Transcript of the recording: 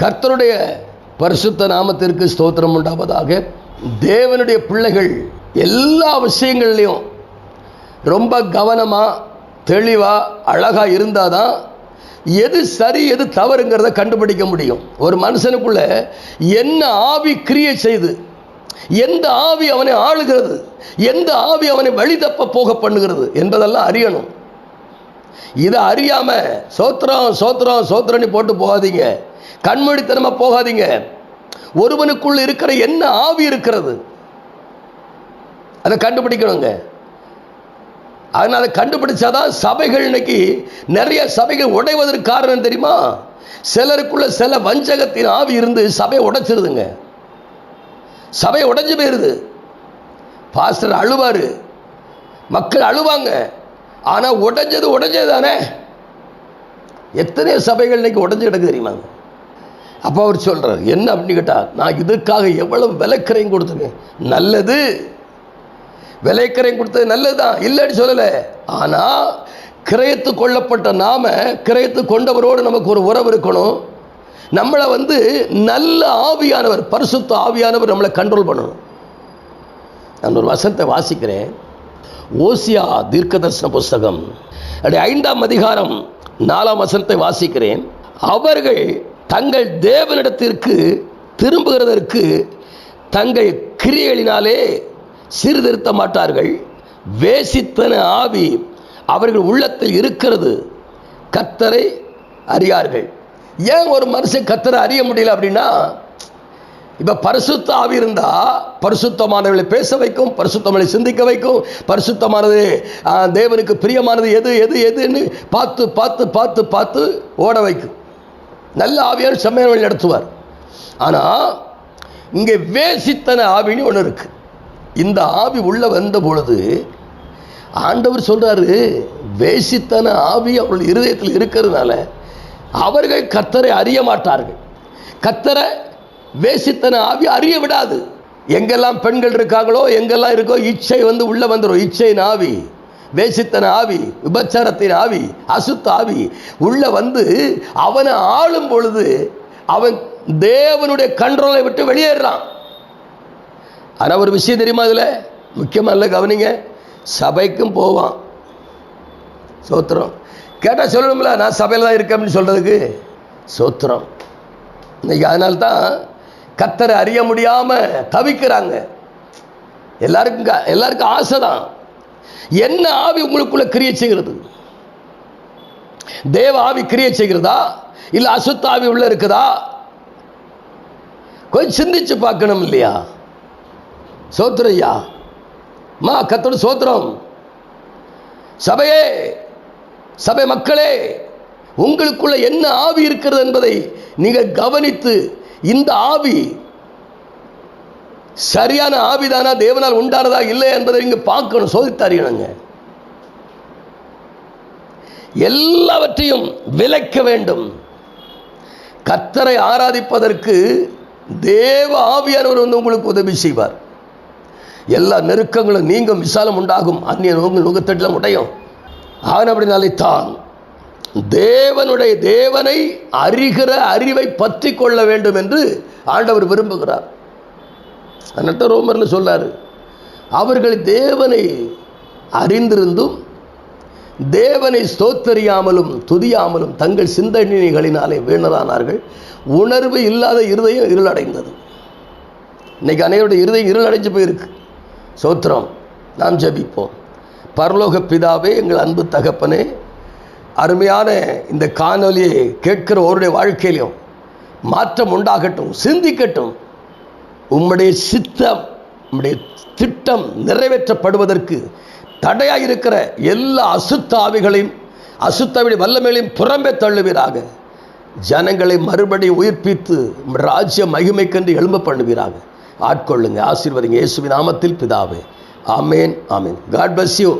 கர்த்தருடைய பரிசுத்த நாமத்திற்கு ஸ்தோத்திரம் உண்டாவதாக. தேவனுடைய பிள்ளைகள் எல்லா விஷயங்கள்லையும் ரொம்ப கவனமாக தெளிவாக அழகாக இருந்தால் தான் எது சரி எது தவறுங்கிறத கண்டுபிடிக்க முடியும். ஒரு மனுஷனுக்குள்ள என்ன ஆவி கிரியை செய்து எந்த ஆவி அவனை ஆளுகிறது எந்த ஆவி அவனை வழி தப்ப போக பண்ணுகிறது என்பதெல்லாம் அறியணும். இதை அறியாமல் சோத்திரம் சோத்திரம் சோத்திரன்னு போட்டு போகாதீங்க. கண்மூடித்தனமா போகாதீங்க. ஒருவனுக்குள்ள இருக்கிற என்ன ஆவி இருக்கிறது? அதை கண்டுபிடிக்கணுங்க. அதனால் கண்டுபிடிச்சாதான் சபைகள் இன்னைக்கு நிறைய சபைகள் உடைவதற்கு காரணம் தெரியுமா? சிலருக்குள்ள சில வஞ்சகத்தின் ஆவி இருந்து சபையை உடைச்சிருதுங்க. சபை உடைஞ்சு போயிருது. பாஸ்டர் அழுவாரு. மக்கள் அழுவாங்க. ஆனால் உடைஞ்சது உடைஞ்சது தானே. எத்தனை சபைகள் இன்னைக்கு உடஞ்சு கிடக்கு தெரியுமாங்க? அப்போ அவர் சொல்கிறார் என்ன அப்படின்னு கேட்டா நான் இதுக்காக எவ்வளவு விலைக்கரையும் கொடுத்துருக்கேன் நல்லது. விலைக்கரையும் கொடுத்தது நல்லதுதான் இல்லைன்னு சொல்லலை. ஆனால் கிரயத்து கொள்ளப்பட்ட நாம கிரயத்து கொண்டவரோடு நமக்கு ஒரு உறவு இருக்கணும். நம்மளை வந்து நல்ல ஆவியானவர் பரிசுத்த ஆவியானவர் நம்மளை கண்ட்ரோல் பண்ணணும். நான் ஒரு வசனத்தை வாசிக்கிறேன். ஓசியா தீர்க்கதர்சன புஸ்தகம். அப்படி ஐந்தாம் அதிகாரம் நாலாம் வசனத்தை வாசிக்கிறேன். அவர்கள் தங்கள் தேவனிடத்திற்கு திரும்புகிறதற்கு தங்கள் கிரியைகளினாலே சீர்திருத்த மாட்டார்கள். வேசித்தன ஆவி அவர்கள் உள்ளத்தில் இருக்கிறது. கத்தரை அறியார்கள். ஏன் ஒரு மனுஷன் கத்தரை அறிய முடியல அப்படின்னா இப்போ பரிசுத்த ஆவி இருந்தால் பரிசுத்தமானவர்களை பேச வைக்கும் பரிசுத்தமனை சிந்திக்க வைக்கும். பரிசுத்தமானது தேவனுக்கு பிரியமானது எது எது எதுன்னு பார்த்து பார்த்து பார்த்து பார்த்து ஓட வைக்கும். நல்ல ஆவியார் செம்மையான வழி நடத்துவார். ஆனால் இங்கே வேசித்தன ஆவின்னு ஒன்று இருக்குது இந்த ஆவி உள்ளே வந்த பொழுது ஆண்டவர் சொல்கிறாரு வேசித்தன ஆவி அவர்கள் இருதயத்தில் இருக்கிறதுனால அவர்கள் கத்தரை அறிய மாட்டார்கள். கத்தரை வேசித்தன ஆவி அறிய விடாது. எங்கெல்லாம் பெண்கள் இருக்காங்களோ எங்கெல்லாம் இருக்கோ இச்சை வந்து உள்ளே வந்துடும் இச்சை ஆவி. வேசித்தன ஆவி விபச்சாரத்தின் ஆவி அசுத்த ஆவி உள்ள வந்து அவனை ஆளும் பொழுது அவன் தேவனுடைய கண்ட்ரோலை விட்டு வெளியேறான் ஆனால் ஒரு விஷயம் தெரியுமா அதில் முக்கியமாக இல்லை கவனிங்க. சபைக்கும் போவான். சோத்திரம். கேட்டால் சொல்லணும்ல நான் சபையில் தான் இருக்கேன் அப்படின்னு சொல்கிறதுக்கு சோத்திரம். இன்னைக்கு அதனால்தான் கத்தரை அறிய முடியாமல் தவிக்கிறாங்க. எல்லாருக்கும் எல்லாருக்கும் ஆசை தான் என்ன ஆவி உங்களுக்குள்ள கிரியை செய்கிறது? தேவ ஆவி கிரியை செய்கிறதா? இல்லை அசுத்த ஆவி உள்ள இருக்குதா? கொஞ்சம் சிந்திச்சு பார்க்கணும் இல்லையா? சோத்திரம் ஐயா. மா கத்தோட சோத்திரம். சபையே சபை மக்களே உங்களுக்குள்ள என்ன ஆவி இருக்கிறது என்பதை நீங்கள் கவனித்து இந்த ஆவி சரியான ஆவிதானா தேவனால் உண்டானதா இல்லை என்பதை நீங்க பார்க்கணும் சோதித்து அறியணுங்க எல்லாவற்றையும் விலக்க வேண்டும். கத்தரை ஆராதிப்பதற்கு தேவ ஆவியானவர் வந்து உங்களுக்கு உதவி செய்வார். எல்லா நெருக்கங்களும் நீங்கும் விசாலம் உண்டாகும் அந்நிய நோங்கள் நுகத்தட்டிலும் உடையும். ஆனபடினாலே தான் தேவனுடைய தேவனை அறிகிற அறிவை பற்றி கொள்ள வேண்டும் என்று ஆண்டவர் விரும்புகிறார். அதனால ரோமரில் சொல்கிறார் அவர்கள் தேவனை அறிந்திருந்தும் தேவனை ஸ்தோத்தரியாமலும் துதியாமலும் தங்கள் சிந்தனைகளினாலே வீணரானார்கள். உணர்வு இல்லாத இருதயம் இருளடைந்தது. இன்னைக்கு அனைவருடைய இருதயம் இருளடைஞ்சு போயிருக்கு. சோத்திரம் நாம் ஜபிப்போம். பரலோக பிதாவே எங்கள் அன்பு தகப்பனே அருமையான இந்த காணொலியை கேட்கிற ஒருடைய வாழ்க்கையிலையும் மாற்றம் உண்டாகட்டும் சிந்திக்கட்டும். உம்முடைய சித்தம் உம்முடைய திட்டம் நிறைவேற்றப்படுவதற்கு தடையாக இருக்கிற எல்லா அசுத்த ஆவிகளையும் அசுத்தவிட வல்லமைகளையும் புறம்பே தள்ளுவீராக. ஜனங்களை மறுபடியும் உயிர்ப்பித்து ராஜ்ய மகிமைக்கென்று எழும்ப பண்ணுவீராக. ஆட்கொள்ளுங்க ஆசீர்வதிங்க இயேசுவின் நாமத்தில் பிதாவே. ஆமேன் ஆமேன். God bless you